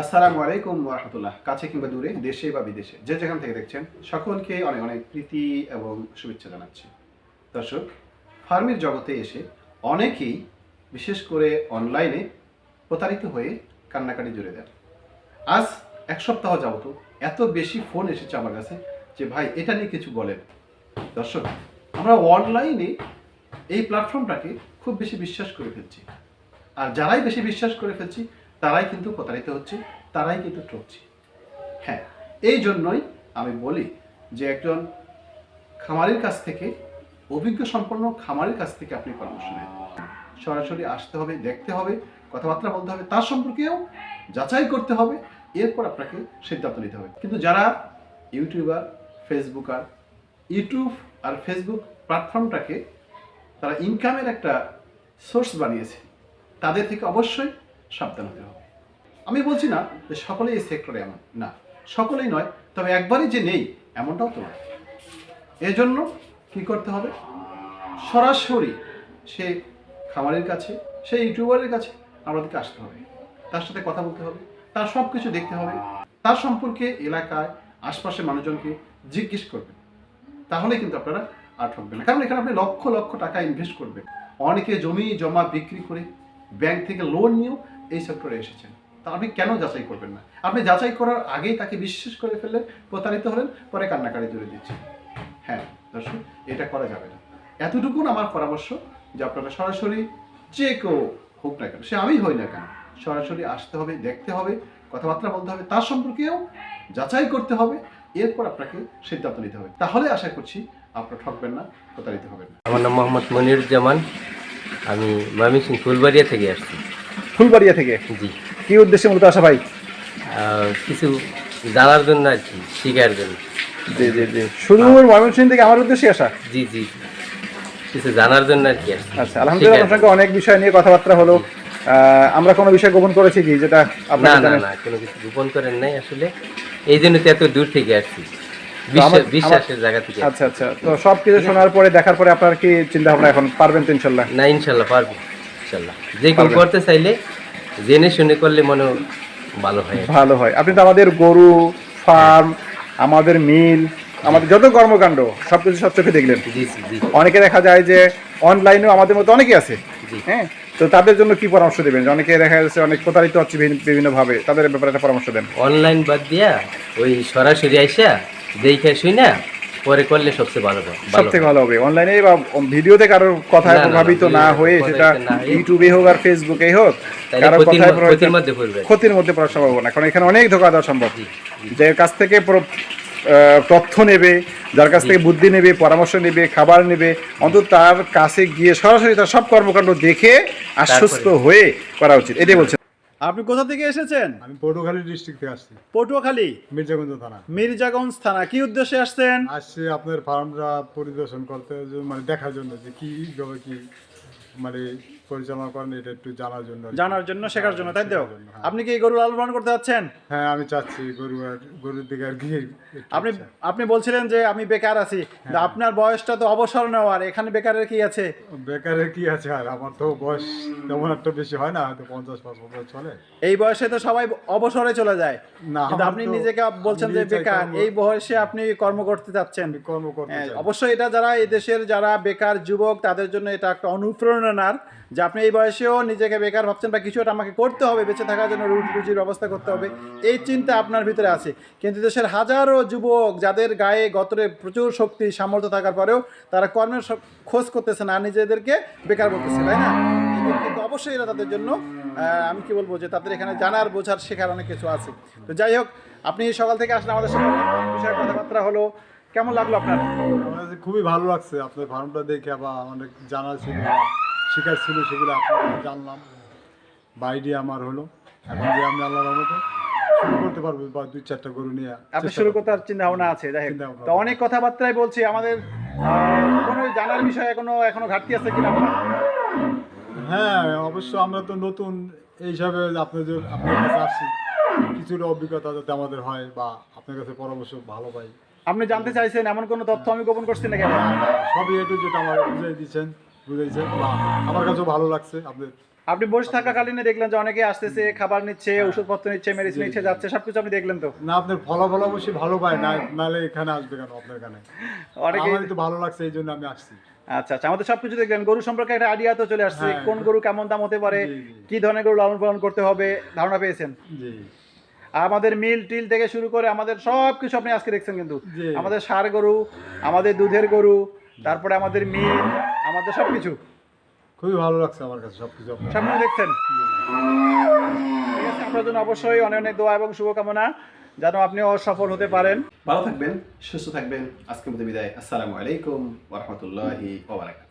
আসসালামু আলাইকুম রহমতুল্লাহ। কাছে কিংবা দূরে, দেশে বা বিদেশে, যে যেখান থেকে দেখছেন, সকলকে অনেক অনেক প্রীতি এবং শুভেচ্ছা জানাচ্ছি। দর্শক, ফার্মের জগতে এসে অনেকেই বিশেষ করে অনলাইনে প্রতারিত হয়ে কান্নাকাটি জুড়ে দেন। আজ এক সপ্তাহ যাবত এত বেশি ফোন এসেছে আমার কাছে যে, ভাই, এটা নিয়ে কিছু বলেন। দর্শক, আমরা অনলাইনে এই প্ল্যাটফর্মটাকে খুব বেশি বিশ্বাস করে ফেলছি। আর যারাই বেশি বিশ্বাস করে ফেলছি তারাই কিন্তু প্রতারিত হচ্ছে, তারাই কিন্তু ঠকছে। হ্যাঁ এই জন্যই আমি বলি যে একজন খামারির কাছ থেকে, অভিজ্ঞ সম্পন্ন খামারির কাছ থেকে আপনি পরামর্শ নেন। সরাসরি আসতে হবে, দেখতে হবে, কথাবার্তা বলতে হবে, তার সম্পর্কেও যাচাই করতে হবে, এরপর আপনাকে সিদ্ধান্ত নিতে হবে। কিন্তু যারা ইউটিউবার, ফেসবুকার, ইউটিউব আর ফেসবুক প্ল্যাটফর্মটাকে তারা ইনকামের একটা সোর্স বানিয়েছে, তাদের থেকে অবশ্যই সাবধান হতে হবে। আমি বলছি না যে সকলেই এই সেক্টরে এমন। না, সকলেই নয়, তবে একবারই যে নেই, এমনটাও তো নয়। এজন্য কি করতে হবে? সরাসরি সে খামারের কাছে, সে ইউটিউবারের কাছে আমাদেরকে আসতে হবে। তার সাথে কথা বলতে হবে, তার সব কিছু দেখতে হবে। তার সম্পর্কে এলাকায় আশপাশের মানুষজনকে জিজ্ঞেস করবেন তাহলে কিন্তু আপনারা আর ঠকবেন না। কারণ এখানে আপনি লক্ষ লক্ষ টাকা ইনভেস্ট করবেন। অনেকে জমি, জমা বিক্রি করে ব্যাংক থেকে লোন নিয়েও এই সেক্টরে এসেছেন। তা আপনি কেন যাচাই করবেন না? আপনি যাচাই করার আগেই তাকে বিশ্বাস করে ফেললেন, প্রতারিত হলেন, পরে কান্নাকারি জুড়ে দিচ্ছেন। হ্যাঁ দর্শক, এটা করা যাবে না। এতটুকুন আমার পরামর্শ যে আপনারা সরাসরি যে কেউ হোক না কেন, সে আমি হই না কেন, সরাসরি আসতে হবে, দেখতে হবে, কথাবার্তা বলতে হবে, তার সম্পর্কেও যাচাই করতে হবে, এরপর আপনাকে সিদ্ধান্ত নিতে হবে। তাহলে আশা করছি আপনারা ঠকবেন না, প্রতারিত হবেন না। আমার নাম মোহাম্মদ মনিরুজ্জামান, আমি ময়মনসিং ফুলবাড়িয়া থেকে আসছি। ফুলবাড়িয়া থেকে? জি। কি উদ্দেশ্যে মূলত আসা ভাই? কিছু জানার জন্য আর কি শেখার জন্য। জি জি জি। শুধু ময়মনসিংহ থেকে আমার উদ্দেশ্যে আসা? জি জি। কিছু জানার জন্য আর কি আচ্ছা আলহামদুলিল্লাহ আপনার সঙ্গে অনেক বিষয় নিয়ে কথাবার্তা হলো। আমরা কোনো বিষয় গোপন করেছি কি যেটা আপনারা না না কোনো কিছু গোপন করেন নাই আসলে। এই জন্য তো এত দূর থেকে আসছি। বিশ্বাসের জায়গা থেকে। আচ্ছা আচ্ছা। তো সব কিছু শোনার পরে দেখার পরে আপনার কি চিন্তা ভাবনা এখন? পারবেন তো ইনশাল্লাহ? না ইনশাল্লাহ পারব। ইনশাল্লাহ যে কেউ করতে চাইলে জেনে শুনে করলে মনে ভালো হয়। ভালো হয়। আপনি তো আমাদের গরু ফার্ম আমাদের মিল আমাদের যত কর্মকাণ্ড সব কিছু সব চোখে দেখলেন। জি জি জি। অনেকে দেখা যায় যে অনলাইনেও আমাদের মতো অনেকেই আছে হ্যাঁ? তো তাদের জন্য কি পরামর্শ দেবেন? অনেকে দেখা যাচ্ছে অনেক প্রতারিত হচ্ছে বিভিন্ন- বিভিন্নভাবে। তাদের ব্যাপারে একটা পরামর্শ দেন। অনলাইন বাদ দিয়া ওই সরাসরি আইসা দেখে শুই না পরে করলে সবচেয়ে ভালো হয় সব ভালো হবে। অনলাইনে বা ভিডিওতে কারোর কথায় প্রভাবিত না, হয়ে সেটা ইউটিউবে হোক আর ফেসবুকেই হোক কারোর কথায় ক্ষতির মধ্যে পড়বে। ক্ষতির মধ্যে কারণ এখানে অনেক ধোকা দেওয়া সম্ভব। যার কাছ থেকে তথ্য নেবে যার কাছ থেকে বুদ্ধি নেবে পরামর্শ নেবে খাবার নেবে অন্তত তার কাছে গিয়ে সরাসরি তার সব কর্মকাণ্ড দেখে আশ্বস্ত হয়ে করা উচিত। এটাই বলছেন আপনি কোথা থেকে এসেছেন? আমি পটুয়াখালী ডিস্ট্রিক্ট থেকে আসছি। পটুয়াখালী? মির্জাগঞ্জ থানা। মির্জাগঞ্জ থানা। কি উদ্দেশ্যে আসছেন? আসছি আপনার ফার্মটা পরিদর্শন করতে মানে দেখার জন্য যে কি কি মানে পরিচালনা করেন এটা একটু জানার জন্য জানার জন্য শেখার জন্য তাই তো? হ্যাঁ। আপনি কি এই গরু লালন পালন করতে যাচ্ছেন? হ্যাঁ আমি চাচ্ছি গরু আর গরুর দিকে আর কি আপনি আপনি বলছিলেন যে আমি বেকার আছি। আপনার বয়সটা তো অবসর নেওয়ার এখানে বেকারের কি আছে? বেকারের কি আছে? আর আমার তো বয়স তেমন একটা বেশি হয় না হয়তো পঞ্চাশ পাঁচ বছর চলে। এই বয়সে তো সবাই অবসরে চলে যায়। না আপনি নিজেকে বলছেন যে বেকার এই বয়সে আপনি কর্ম করতে যাচ্ছেন কর্ম করতে হ্যাঁ, অবশ্যই এটা যারা এই দেশের যারা বেকার যুবক তাদের জন্য এটা একটা অনুপ্রেরণার যে আপনি এই বয়সেও নিজেকে বেকার ভাবছেন বা কিছু আমাকে করতে হবে, বেঁচে থাকার জন্য রুটি রুজির ব্যবস্থা করতে হবে, এই চিন্তা আপনার ভিতরে আছে। কিন্তু দেশের হাজারো যুবক যাদের গায়ে গতরে প্রচুর শক্তি, সামর্থ্য থাকার পরেও তারা কর্মের খোঁজ করতেছে না নিজেদেরকে বেকার বলতেছে, তাই না? কিন্তু- অবশ্যই এটা তাদের জন্য আমি কি বলব যে তাদের এখানে জানার, বোঝার, শেখার অনেক কিছু আছে। তো যাই হোক, আপনি সকাল থেকে আসলে আমাদের সাথে। বিষয়ে কথাবার্তা হলো, কেমন লাগল আপনার? খুবই ভালো লাগছে, আপনার ফার্মটা দেখে বা অনেক জানা ছিল। বা শেখার ছিল সেগুলো আপনার জানলাম। বা আইডিয়া আমার হলো। এখন যে আমি আল্লাহর রহমতে শুরু করতে পারব বা দুই চারটা গরু নিয়ে আপনি শুরু করব। করতে চিন্তা ভাবনা আছে। যাই। তো অনেক কথাবার্তাই বলছি আমাদের কোনো জানার বিষয়ে কোনো এখনও ঘাটতি আছে কিনা? আপনার? হ্যাঁ অবশ্য আমরা তো নতুন এই হিসাবে আপনাদের আপনার কাছে আসছি। কিছুটা অভিজ্ঞতা যাতে আমাদের হয় বা আপনার কাছে পরামর্শ ভালো পাই। আপনি জানতে চাইছেন এমন কোনো তথ্য আমি গোপন করছি না কেন সবই একটু যেটা আমার বুঝাই দিচ্ছেন বুঝাইছেন আমার কাছেও ভালো লাগছে আপনার আপনি বসে থাকাকালীন দেখলেন যে অনেকে আসতেছে খাবার নিচ্ছে ওষুধপত্র নিচ্ছে মেডিসিন নিচ্ছে যাচ্ছে সবকিছু আপনি দেখলেন তো? না আপনার ফলাফল অবশ্যই ভালো পায় না নাহলে এখানে আসবে কেন আপনার এখানে অনেকে আমার তো ভালো লাগছে এই জন্য আমি আসছি। আচ্ছা আচ্ছা আমাদের সবকিছু দেখলেন গরু সম্পর্কে একটা আইডিয়া তো চলে আসছে হ্যাঁ। কোন গরু কেমন দাম হতে পারে। কি ধরনের গরু লালন পালন করতে হবে ধারণা পেয়েছেন? জি। আমাদের মিল টিল থেকে শুরু করে আমাদের সব কিছু আপনি আজকে দেখছেন কিন্তু। আমাদের সার গরু আমাদের দুধের গরু তারপরে আমাদের মিল আমাদের সব কিছু খুবই ভালো লাগছে আমার কাছে সবকিছু সামনে দেখছেন? ঠিক আছে আপনার জন্য অবশ্যই অনেক অনেক দোয়া এবং শুভকামনা যেন আপনি সফল হতে পারেন। ভালো থাকবেন সুস্থ থাকবেন। আজকের মতো বিদায়। আসসালামু আলাইকুম ওরহমতুল্লাহি ওবরাকাত